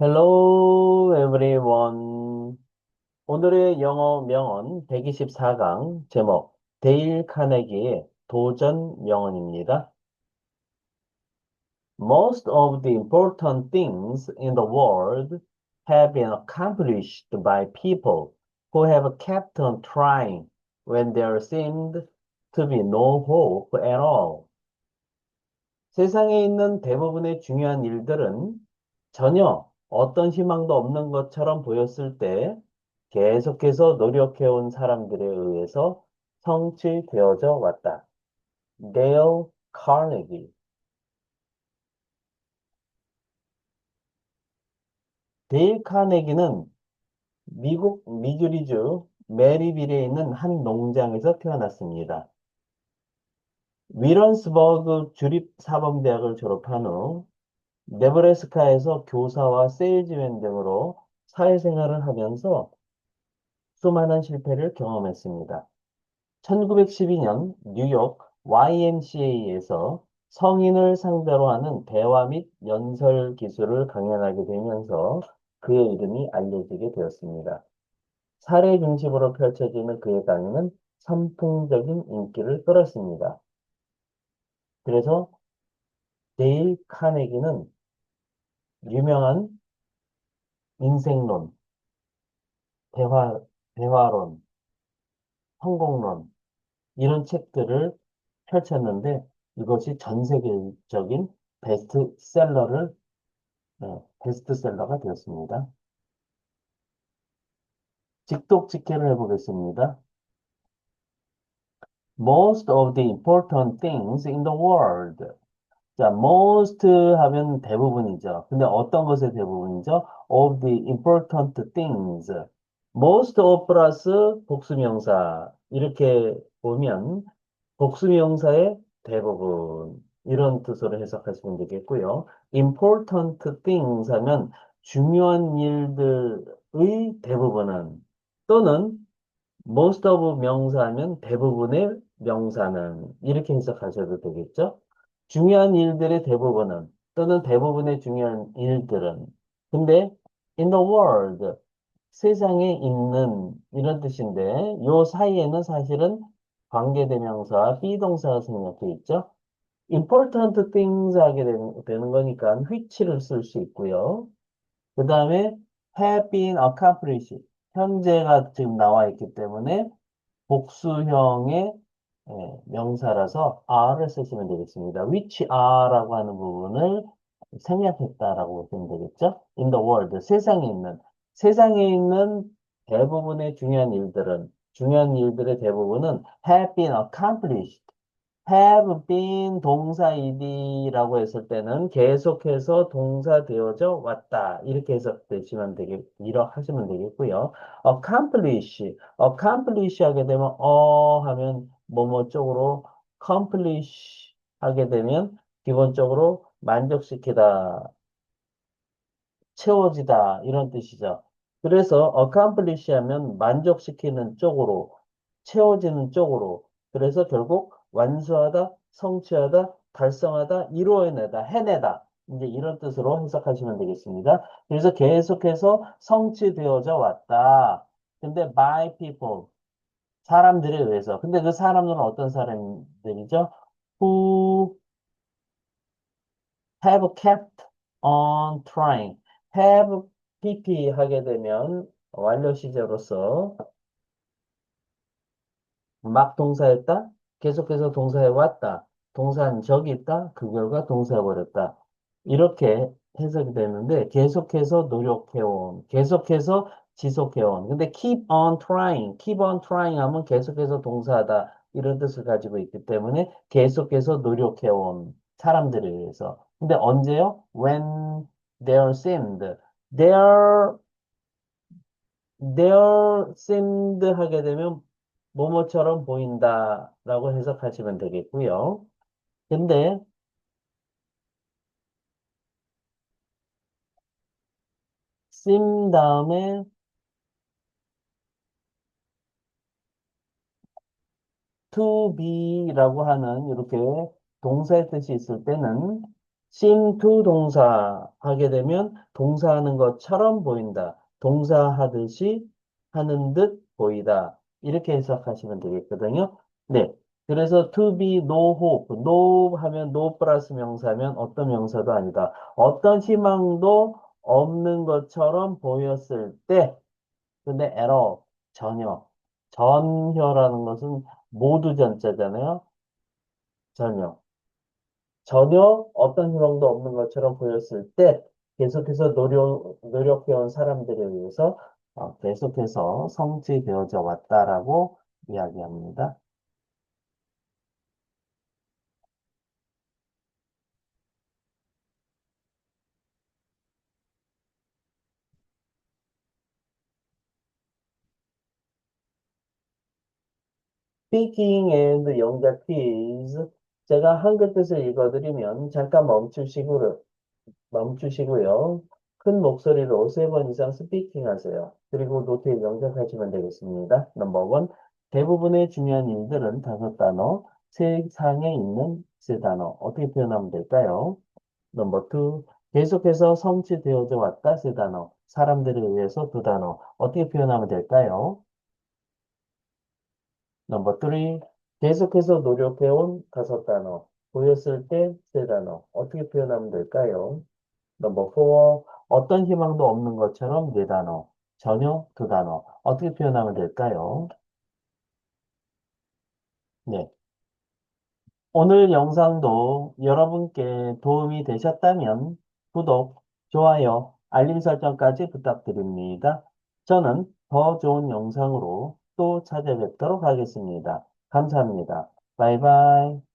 Hello everyone. 오늘의 영어 명언 124강 제목 데일 카네기의 도전 명언입니다. Most of the important things in the world have been accomplished by people who have kept on trying when there seemed to be no hope at all. 세상에 있는 대부분의 중요한 일들은 전혀 어떤 희망도 없는 것처럼 보였을 때 계속해서 노력해온 사람들에 의해서 성취되어져 왔다. 데일 카네기 데일 카네기는 미국 미주리주 메리빌에 있는 한 농장에서 태어났습니다. 위런스버그 주립사범대학을 졸업한 후 네브래스카에서 교사와 세일즈맨 등으로 사회생활을 하면서 수많은 실패를 경험했습니다. 1912년 뉴욕 YMCA에서 성인을 상대로 하는 대화 및 연설 기술을 강연하게 되면서 그의 이름이 알려지게 되었습니다. 사례 중심으로 펼쳐지는 그의 강의는 선풍적인 인기를 끌었습니다. 그래서 데일 카네기는 유명한 인생론, 대화, 대화론, 성공론, 이런 책들을 펼쳤는데 이것이 전 세계적인 베스트셀러를, 네, 베스트셀러가 되었습니다. 직독직해를 해보겠습니다. Most of the important things in the world 자, most 하면 대부분이죠. 근데 어떤 것의 대부분이죠? Of the important things. most of 플러스 복수명사. 이렇게 보면 복수명사의 대부분. 이런 뜻으로 해석하시면 되겠고요. important things 하면 중요한 일들의 대부분은 또는 most of 명사하면 대부분의 명사는 이렇게 해석하셔도 되겠죠. 중요한 일들의 대부분은 또는 대부분의 중요한 일들은 근데 in the world 세상에 있는 이런 뜻인데 요 사이에는 사실은 관계대명사와 비동사가 생략돼 있죠. important things 하게 되는 거니까 which를 쓸 수 있고요. 그 다음에 have been accomplished 현재가 지금 나와 있기 때문에 복수형의 예, 명사라서 are를 쓰시면 되겠습니다. which are라고 하는 부분을 생략했다라고 보시면 되겠죠. in the world, 세상에 있는, 세상에 있는 대부분의 중요한 일들은, 중요한 일들의 대부분은 have been accomplished. have been 동사이디라고 했을 때는 계속해서 동사 되어져 왔다. 이렇게 해석되시면 되겠, 이렇게 하시면 되겠고요. accomplish, accomplish 하게 되면 어 하면 뭐뭐 쪽으로 accomplish 하게 되면 기본적으로 만족시키다, 채워지다 이런 뜻이죠. 그래서 accomplish 하면 만족시키는 쪽으로, 채워지는 쪽으로. 그래서 결국 완수하다, 성취하다, 달성하다, 이루어내다, 해내다. 이제 이런 뜻으로 해석하시면 되겠습니다. 그래서 계속해서 성취되어져 왔다. 근데 by people, 사람들에 의해서. 근데 그 사람들은 어떤 사람들이죠? Who have kept on trying. have pp 하게 되면 완료 시제로서 막 동사했다. 계속해서 동사해 왔다. 동사한 적이 있다. 그 결과 동사해 버렸다. 이렇게 해석이 되는데 계속해서 노력해온, 계속해서 지속해온. 근데 keep on trying, keep on trying 하면 계속해서 동사하다 이런 뜻을 가지고 있기 때문에 계속해서 노력해온 사람들에 의해서. 근데 언제요? When there seemed, there, there seemed 하게 되면 뭐뭐처럼 보인다라고 해석하시면 되겠고요. 근데 seem 다음에 to be라고 하는 이렇게 동사의 뜻이 있을 때는 seem to 동사 하게 되면 동사하는 것처럼 보인다. 동사하듯이 하는 듯 보이다. 이렇게 해석하시면 되겠거든요. 네. 그래서 to be no hope, no 하면 no 플러스 명사면 어떤 명사도 아니다. 어떤 희망도 없는 것처럼 보였을 때, 근데 all, 전혀. 전혀라는 것은 모두 전자잖아요. 전혀. 전혀 어떤 희망도 없는 것처럼 보였을 때 계속해서 노력, 노력해온 사람들에 의해서 어, 계속해서 성취되어져 왔다라고 이야기합니다. Speaking and 영작 quiz. 제가 한글 뜻을 읽어드리면 잠깐 멈추시고, 멈추시고요. 큰 목소리로 세 번 이상 스피킹 하세요. 그리고 노트에 영작하시면 되겠습니다. 넘버 원. 대부분의 중요한 일들은 다섯 단어, 세상에 있는 세 단어. 어떻게 표현하면 될까요? 넘버 투. 계속해서 성취되어져 왔다 세 단어. 사람들에 의해서 두 단어. 어떻게 표현하면 될까요? 넘버 3. 계속해서 노력해온 다섯 단어. 보였을 때 세 단어. 어떻게 표현하면 될까요? 넘버 4. 어떤 희망도 없는 것처럼 네 단어. 전혀 두 단어. 어떻게 표현하면 될까요? 네. 오늘 영상도 여러분께 도움이 되셨다면 구독, 좋아요, 알림 설정까지 부탁드립니다. 저는 더 좋은 영상으로 또 찾아뵙도록 하겠습니다. 감사합니다. 바이바이.